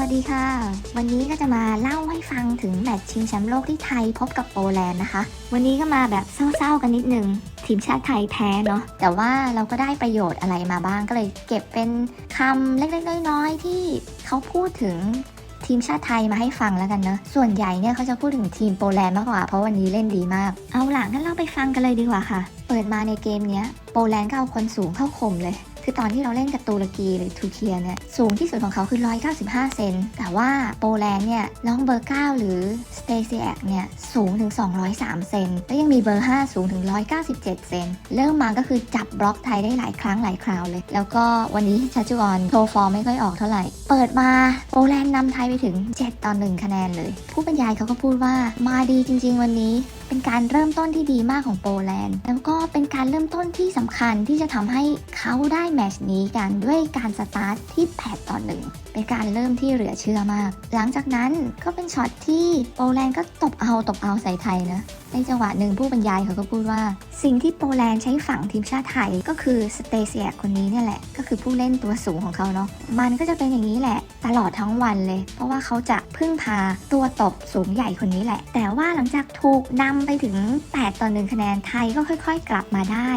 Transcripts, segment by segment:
วัสดีค่ะ วันนี้ก็จะมาเล่าให้ฟังถึงแมตช์ชิงแชมป์โลกที่ไทยพบกับโปแลนด์นะคะ วันนี้ก็มาแบบเศร้าๆกันนิดนึง ทีมชาติไทยแพ้เนาะ แต่ว่าเราก็ได้ประโยชน์อะไรมาบ้างก็เลยเก็บเป็นคำเล็กๆน้อยๆที่เขาพูดถึงทีมชาติไทยมาให้ฟังแล้วกันเนอะส่วนใหญ่เนี่ยเขาจะพูดถึงทีมโปแลนด์มากกว่า เพราะวันนี้เล่นดีมาก เอาหลังงั้นเราไปฟังกันเลยดีกว่าค่ะ เปิดมาในเกมเนี้ยโปแลนด์ก็เอาคนสูงเข้าข่มเลย คือตอนที่เราเล่นกับตุรกีหรือทูเคียเนี่ยสูงที่สุดของเขาคือ 195 เซน แต่ว่าโปแลนด์เนี่ยน้องเบอร์ 9 หรือสเตซิแอกเนี่ยสูงถึง 203 เซน แล้วยังมีเบอร์ 5 สูงถึง 197 เซน เริ่มมาก็คือจับบล็อกไทยได้หลายครั้งหลายคราวเลย แล้วก็วันนี้ชัชจุออนโชว์ฟอร์มไม่ค่อยออกเท่าไหร่ เปิดมาโปแลนด์นำไทยไปถึง 7 ต่อ 1 คะแนนเลย ผู้บรรยายเขาก็พูดว่ามาดีจริง ๆ วันนี้เป็นการเริ่มต้นที่ดีมากของโปแลนด์ แล้วก็เป็นการเริ่มต้นที่สำคัญที่จะทำให้เขาได้แมชนี้กันด้วยการสตาร์ทที่ 8 ต่อ 1 เป็นการเริ่มที่เหลือเชื่อมาก หลังจากนั้นก็เป็นช็อตที่โปแลนด์ก็ตบเอาตบเอาใส่ไทยนะ ในจังหวะหนึ่งผู้บรรยายเขาก็พูดว่า สิ่งที่โปแลนด์ใช้ฝังทีมชาติไทยก็คือสเตเซียคนนี้เนี่ยแหละ ก็คือผู้เล่นตัวสูงของเขาเนาะมันก็จะเป็นอย่างนี้แหละ ตลอดทั้งวันเลย เพราะว่าเขาจะพึ่งพาตัวตบสูงใหญ่คนนี้แหละ แต่ว่าหลังจากถูกนำไปถึง 8 ต่อ 1 คะแนนไทยก็ค่อย ๆ กลับมาได้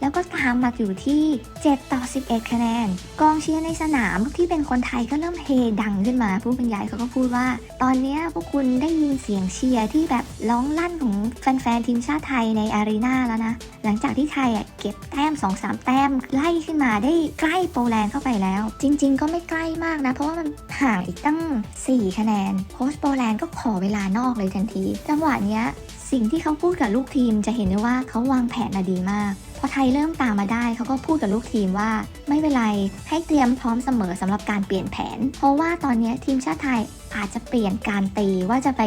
แล้วก็ตามมาอยู่ที่ 7 ต่อ 11 คะแนน กองเชียร์ในสนามที่เป็นคนไทยก็เริ่มเฮดังขึ้นมา ผู้บรรยายเขาก็พูดว่า ตอนนี้พวกคุณได้ยินเสียงเชียร์ที่แบบร้องลั่นของแฟนๆทีมชาติไทยในอารีนาแล้วนะ หลังจากที่ไทยอะเก็บแต้ม 2-3 แต้มไล่ขึ้นมาได้ใกล้โปแลนด์เข้าไปแล้ว จริง ๆ ก็ไม่ใกล้มากนะ เพราะว่ามันห่างอีกตั้ง 4 คะแนนโค้ชโปแลนด์ก็ขอเวลานอกเลยทันที จังหวะเนี้ยสิ่งที่เขาพูดกับลูกทีมจะเห็นได้ว่าเขาวางแผนมาดีมาก พอไทยเริ่มตามมาได้เขาก็พูดกับลูกทีมว่าไม่เป็นไรให้เตรียมพร้อมเสมอสำหรับการเปลี่ยนแผน เพราะว่าตอนนี้ทีมชาติไทยอาจจะเปลี่ยนการตีว่าจะไป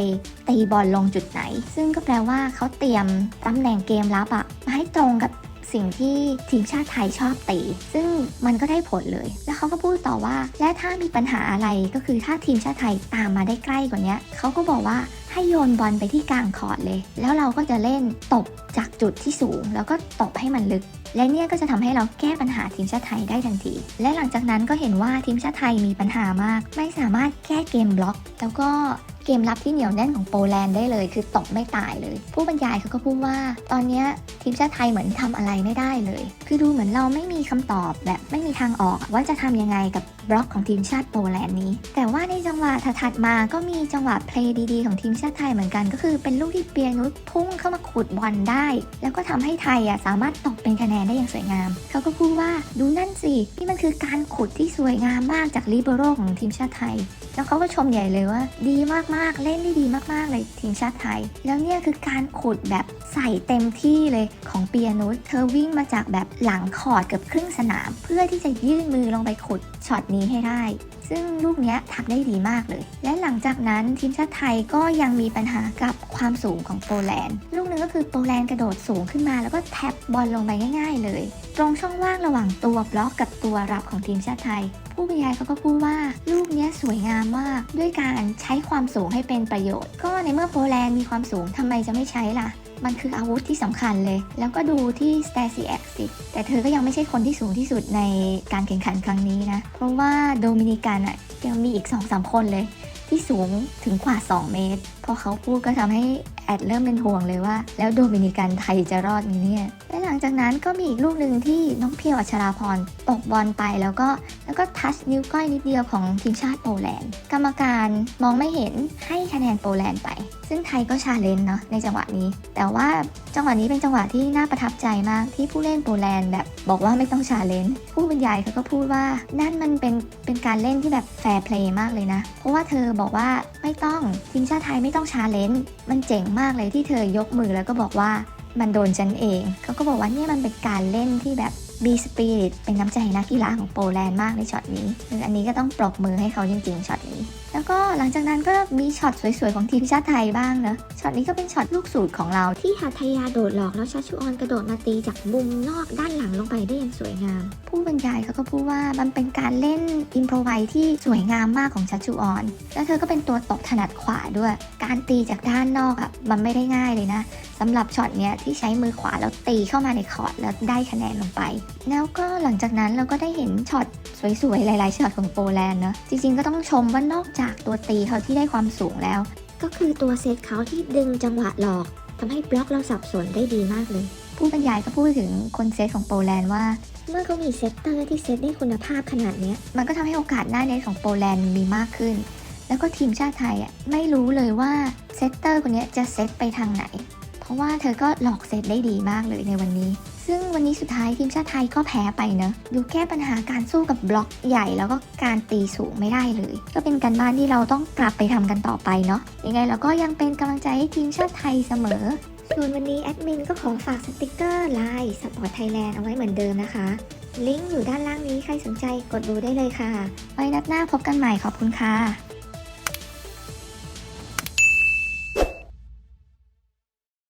ตีบอลลงจุดไหน ซึ่งก็แปลว่าเขาเตรียมตำแหน่งเกมรับอะมาให้ตรงกับสิ่งที่ทีมชาติไทยชอบตี ซึ่งมันก็ได้ผลเลย แล้วเขาก็พูดต่อว่า และถ้ามีปัญหาอะไรก็คือถ้าทีมชาติไทยตามมาได้ใกล้กว่านี้เขาก็บอกว่า ให้โยนบอลไปที่กลางคอร์ดเลย แล้วเราก็จะเล่นตบจากจุดที่สูง แล้วก็ตบให้มันลึก และเนี่ยก็จะทำให้เราแก้ปัญหาทีมชาติไทยได้ทันที และหลังจากนั้นก็เห็นว่าทีมชาติไทยมีปัญหามาก ไม่สามารถแก้เกมบล็อก แล้วก็ เกมรับที่เหนียวแน่นของโปแลนด์ได้เลย คือตบไม่ตายเลย ผู้บรรยายเขาก็พูดว่า ตอนนี้ทีมชาติไทยเหมือนทำอะไรไม่ได้เลย คือดูเหมือนเราไม่มีคำตอบแบบไม่มีทางออก ว่าจะทำยังไงกับบล็อกของทีมชาติโปแลนด์นี้ แต่ว่าในจังหวะถัดมาก็มีจังหวะเพลย์ดีๆของทีมชาติไทยเหมือนกัน ก็คือเป็นลูกที่เปียนุชพุ่งเข้ามาขุดบอลได้ แล้วก็ทำให้ไทยอะสามารถตกเป็นคะแนนได้อย่างสวยงาม เขาก็พูดว่าดูนั่นสินี่มันคือการขุดที่สวยงามมากจากลิเบโรของทีมชาติไทย แล้วเขาก็ชมใหญ่เลยว่า ดีมากๆ เล่นได้ดีมากๆ เลยทีมชาติไทย แล้วเนี่ยคือการขุดแบบใส่เต็มที่เลยของเปียนุชเธอวิ่งมาจากแบบหลังขอดเกือบครึ่งสนาม เพื่อที่จะยื่นมือลงไปขุดช็อตนี้ให้ได้ ซึ่งลูกนี้ทำได้ดีมากเลย และหลังจากนั้นทีมชาติไทยก็ยังมีปัญหากับความสูงของโปแลนด์ ลูกหนึงก็คือโปแลนด์กระโดดสูงขึ้นมา แล้วก็แท็บบอลลงไปง่าย ๆ เลย ตรงช่องว่างระหว่างตัวบล็อกกับตัวรับของทีมชาติไทย ผู้บรรยายเขาก็พูดว่าลูกนี้สวยงามมาก ด้วยการใช้ความสูงให้เป็นประโยชน์ ก็ในเมื่อโปแลนด์มีความสูงทำไมจะไม่ใช้ล่ะ มันคืออาวุธที่สำคัญเลย แล้วก็ดูที่ s t a c y x สิแต่เธอก็ยังไม่ใช่คนที่สูงที่สุดในการแข่งขันครั้งนี้นะ เพราะว่าโดมินิกันอะยังมีอีก 2-3 คนเลย ที่สูงถึงกว่า 2 เมตร พอเขาพูดก็ทำให้แอดเริ่มเป็นห่วงเลยว่า แล้วโดมินิกันไทยจะรอดไหมเนี่ย ละหลังจากนั้นก็มีอีกลูกหนึ่งที่น้องเพียวอัชราพรตกบอลไปแล้วก็แล้วก็ทัชนิ้วก้อยนิดเดียวของทีมชาติโปแลนด์ กรรมการมองไม่เห็นให้คะแนนโปแลนด์ไป ซึ่งไทยก็ชาเลนจ์เนาะในจังหวะนี้ แต่ว่าจังหวะนี้เป็นจังหวะที่น่าประทับใจมากที่ผู้เล่นโปแลนด์แบบบอกว่าไม่ต้องชาเลนจ์ผู้บรรยายเขาก็พูดว่านั่นมันเป็นเป็นการเล่นที่แบบแฟร์เพลย์มากเลยนะ เพราะว่าเธอบอกว่าไม่ต้องทีมชาติไทยไม่ต้องชาเลนจ์มันเจ๋งมากเลยที่เธอยกมือแล้วก็บอกว่า มันโดนฉันเอง เขาก็บอกว่าเนี่ยมันเป็นการเล่นที่แบบบีสปิริตเป็นน้ำใจนักกีฬาของโปแลนด์มากในช็อตนี้ออันนี้ก็ต้องปรบมือให้เขาจริงๆช็อตนี้ แล้วก็หลังจากนั้นก็มีช็อตสวยๆของทีมชาติไทยบ้างนะช็อตนี้ก็เป็นช็อตลูกสูตรของเรา ที่หัทยาโดดหลอกแล้วชัชชุออนกระโดดมาตีจากมุมนอกด้านหลังลงไปได้อย่างสวยงาม ผู้บรรยายเขาก็พูดว่ามันเป็นการเล่นอินโพรไวที่สวยงามมากของชัชชุออน แล้วเธอก็เป็นตัวตกถนัดขวาด้วย การตีจากด้านนอกอะ่ะมันไม่ได้ง่ายเลยนะสำหรับช็อตเนี้ยที่ใช้มือขวาแล้วตีเข้ามาในคอร์ดแล้วได้คะแนนลงไป แล้วก็หลังจากนั้นเราก็ได้เห็นช็อตสวยๆหลายๆช็อตของโปแลนด์เนอะจริงๆก็ต้องชมว่านอกจากตัวตีเขาที่ได้ความสูงแล้ว ก็คือตัวเซตเขาที่ดึงจังหวะหลอกทำให้บล็อกเราสับสนได้ดีมากเลย ผู้บรรยายก็พูดถึงคนเซตของโปแลนด์ว่า เมื่อเขามีเซตเตอร์ที่เซตได้คุณภาพขนาดเนี้ยมันก็ทำให้โอกาสหน้าเน็ตของโปแลนด์มีมากขึ้น แล้วก็ทีมชาติไทยอะไม่รู้เลยว่าเซตเตอร์คนเนี้ยจะเซตไปทางไหน เพราะว่าเธอก็หลอกเซตได้ดีมากเลยในวันนี้ ซึ่งวันนี้สุดท้ายทีมชาติไทยก็แพ้ไปเนอะดูแก้ปัญหาการสู้กับบล็อกใหญ่แล้วก็การตีสูงไม่ได้เลย ก็เป็นการบ้านที่เราต้องกลับไปทำกันต่อไปเนาะยังไงเราก็ยังเป็นกำลังใจให้ทีมชาติไทยเสมอส่วนวันนี้แอดมินก็ขอฝากสติกเกอร์ไลน์สปอร์ตไทยแลนด์เอาไว้เหมือนเดิมนะคะ ลิงก์อยู่ด้านล่างนี้ใครสนใจกดดูได้เลยค่ะ ไว้นัดหน้าพบกันใหม่ขอบคุณค่ะ